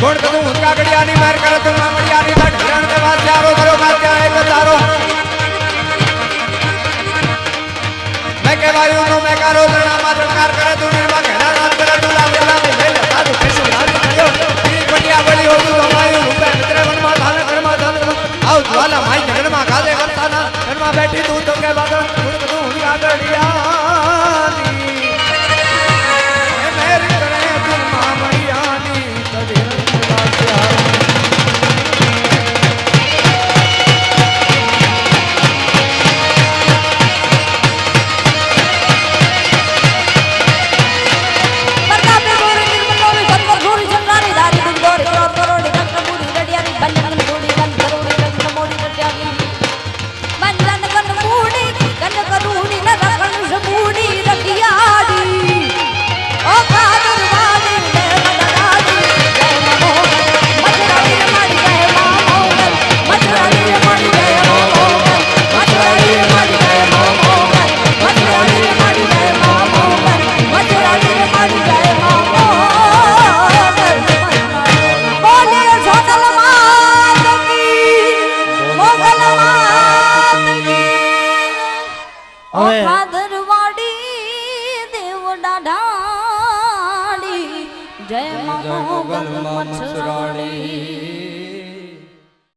કોણ કદું હુંકા ગડિયાની માર કરે તો મામડિયાની તટ ધરણ કરવા ચારો કરો માર જાય મેં કહેવાયું નો મેં માં ધરકાર કરે તું ને માં ઘેરા નામ કરે. આવ જ્વાલા માઈ ઘરમાં ગાલે કરતા બેઠી તું તો કે બાગળ હવે ભાદરવાડી દેવડા ઢાડી જય મોગલ મચરાણી